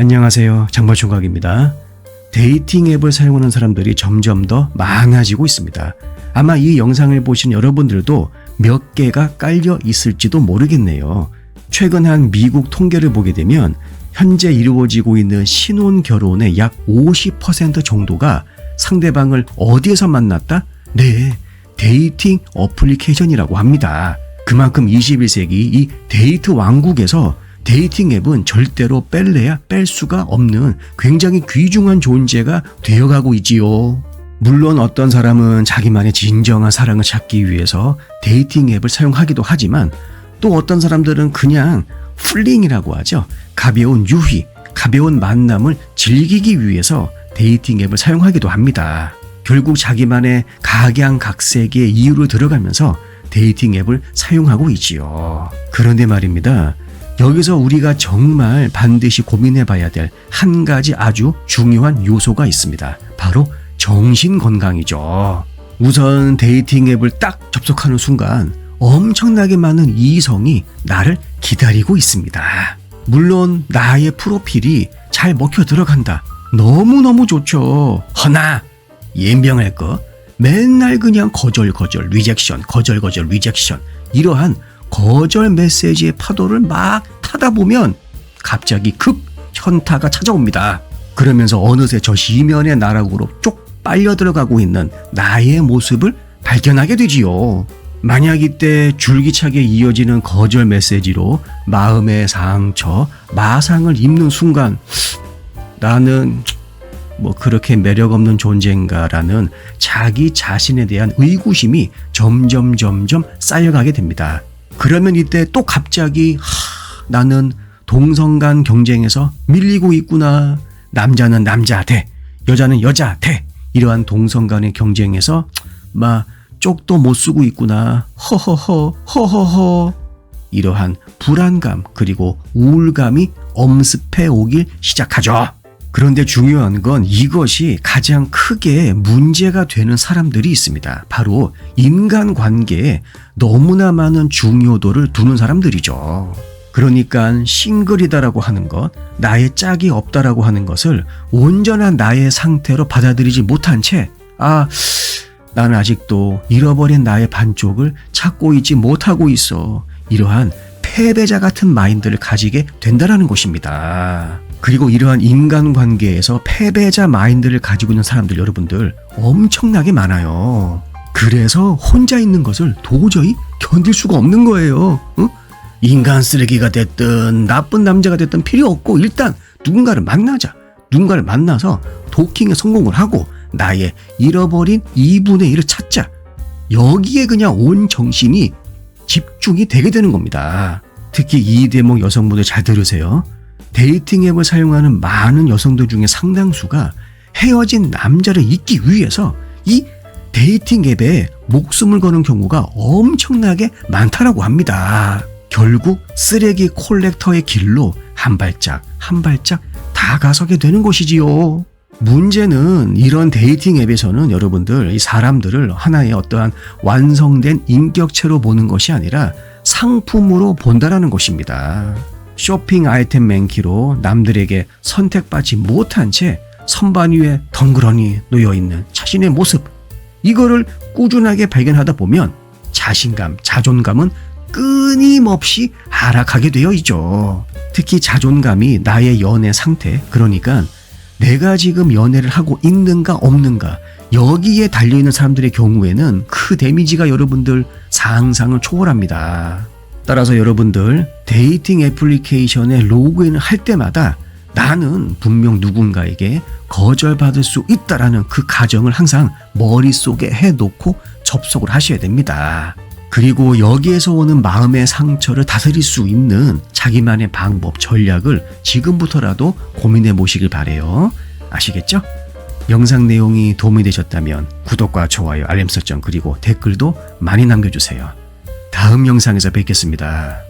안녕하세요. 장발총각입니다. 데이팅 앱을 사용하는 사람들이 점점 더 많아지고 있습니다. 아마 이 영상을 보신 여러분들도 몇 개가 깔려 있을지도 모르겠네요. 최근 한 미국 통계를 보게 되면 현재 이루어지고 있는 신혼 결혼의 약 50% 정도가 상대방을 어디에서 만났다? 네, 데이팅 어플리케이션이라고 합니다. 그만큼 21세기 이 데이트 왕국에서 데이팅 앱은 절대로 뺄래야 뺄 수가 없는 굉장히 귀중한 존재가 되어가고 있지요. 물론 어떤 사람은 자기만의 진정한 사랑을 찾기 위해서 데이팅 앱을 사용하기도 하지만 또 어떤 사람들은 그냥 풀링이라고 하죠. 가벼운 유희, 가벼운 만남을 즐기기 위해서 데이팅 앱을 사용하기도 합니다. 결국 자기만의 각양각색의 이유로 들어가면서 데이팅 앱을 사용하고 있지요. 그런데 말입니다. 여기서 우리가 정말 반드시 고민해 봐야 될 한 가지 아주 중요한 요소가 있습니다. 바로 정신 건강이죠. 우선 데이팅 앱을 딱 접속하는 순간 엄청나게 많은 이성이 나를 기다리고 있습니다. 물론 나의 프로필이 잘 먹혀 들어간다. 너무너무 좋죠. 허나 예명할 거 맨날 그냥 거절 거절 리젝션 거절 거절 리젝션 이러한 거절 메시지의 파도를 막 타다 보면 갑자기 급 현타가 찾아옵니다. 그러면서 어느새 저 시면의 나락으로 쪽 빨려 들어가고 있는 나의 모습을 발견하게 되지요. 만약 이때 줄기차게 이어지는 거절 메시지로 마음의 상처, 마상을 입는 순간 나는 뭐 그렇게 매력 없는 존재인가라는 자기 자신에 대한 의구심이 점점 점점 쌓여가게 됩니다. 그러면 이때 또 갑자기 하, 나는 동성 간 경쟁에서 밀리고 있구나. 남자는 남자 대, 여자는 여자 대. 이러한 동성 간의 경쟁에서 막 쪽도 못 쓰고 있구나. 허허허, 허허허. 이러한 불안감 그리고 우울감이 엄습해 오길 시작하죠. 그런데 중요한 건 이것이 가장 크게 문제가 되는 사람들이 있습니다. 바로 인간 관계에 너무나 많은 중요도를 두는 사람들이죠. 그러니까 싱글이다라고 하는 것, 나의 짝이 없다라고 하는 것을 온전한 나의 상태로 받아들이지 못한 채, 아, 나는 아직도 잃어버린 나의 반쪽을 찾고 있지 못하고 있어. 이러한 패배자 같은 마인드를 가지게 된다라는 것입니다. 그리고 이러한 인간관계에서 패배자 마인드를 가지고 있는 사람들 여러분들 엄청나게 많아요. 그래서 혼자 있는 것을 도저히 견딜 수가 없는 거예요. 응? 인간 쓰레기가 됐든 나쁜 남자가 됐든 필요 없고 일단 누군가를 만나자. 누군가를 만나서 도킹에 성공을 하고 나의 잃어버린 2분의 1을 찾자. 여기에 그냥 온 정신이 집중이 되게 되는 겁니다. 특히 이 대목 여성분들 잘 들으세요. 데이팅 앱을 사용하는 많은 여성들 중에 상당수가 헤어진 남자를 잊기 위해서 이 데이팅 앱에 목숨을 거는 경우가 엄청나게 많다라고 합니다. 결국 쓰레기 콜렉터의 길로 한 발짝 한 발짝 다가서게 되는 것이지요. 문제는 이런 데이팅 앱에서는 여러분들 이 사람들을 하나의 어떠한 완성된 인격체로 보는 것이 아니라 상품으로 본다라는 것입니다. 쇼핑 아이템 맨키로 남들에게 선택받지 못한 채 선반 위에 덩그러니 놓여 있는 자신의 모습 이거를 꾸준하게 발견하다 보면 자신감, 자존감은 끊임없이 하락하게 되어 있죠. 특히 자존감이 나의 연애 상태, 그러니까 내가 지금 연애를 하고 있는가 없는가 여기에 달려있는 사람들의 경우에는 그 데미지가 여러분들 상상을 초월합니다. 따라서 여러분들 데이팅 애플리케이션에 로그인을 할 때마다 나는 분명 누군가에게 거절받을 수 있다라는 그 가정을 항상 머릿속에 해놓고 접속을 하셔야 됩니다. 그리고 여기에서 오는 마음의 상처를 다스릴 수 있는 자기만의 방법, 전략을 지금부터라도 고민해 보시길 바래요. 아시겠죠? 영상 내용이 도움이 되셨다면 구독과 좋아요, 알림 설정 그리고 댓글도 많이 남겨주세요. 다음 영상에서 뵙겠습니다.